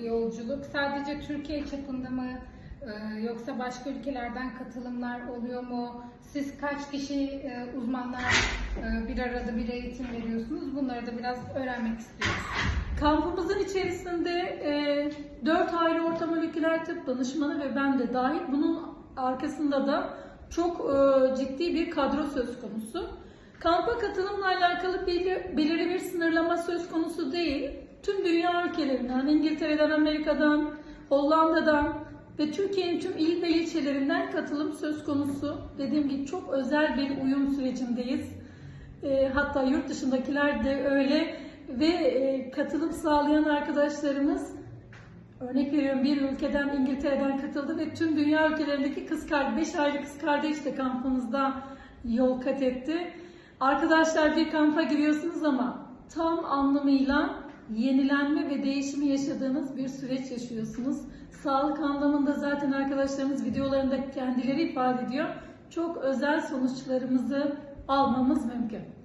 bir yolculuk? Sadece Türkiye çapında mı e, yoksa başka ülkelerden katılımlar oluyor mu? Siz kaç kişi e, uzmanlar e, bir arada bir eğitim veriyorsunuz? Bunları da biraz öğrenmek istiyoruz. Kampımızın içerisinde e, 4 ayrı orta moleküler tıp danışmanı ve ben de dahil. Bunun arkasında da çok e, ciddi bir kadro söz konusu. Kampa katılımla alakalı belirli bir sınırlama söz konusu değil. Ülkelerinden, İngiltere'den, Amerika'dan, Hollanda'dan ve Türkiye'nin tüm il ve ilçelerinden katılım söz konusu. Dediğim gibi çok özel bir uyum sürecindeyiz. E, hatta yurt dışındakiler de öyle ve e, katılım sağlayan arkadaşlarımız örnek veriyorum bir ülkeden İngiltere'den katıldı ve tüm dünya ülkelerindeki kız kardeş, 5 aylık kız kardeş de kampımızda yol kat etti. Arkadaşlar bir kampa giriyorsunuz ama tam anlamıyla yenilenme ve değişimi yaşadığınız bir süreç yaşıyorsunuz. Sağlık anlamında zaten arkadaşlarımız videolarında kendileri ifade ediyor. Çok özel sonuçlarımızı almamız mümkün.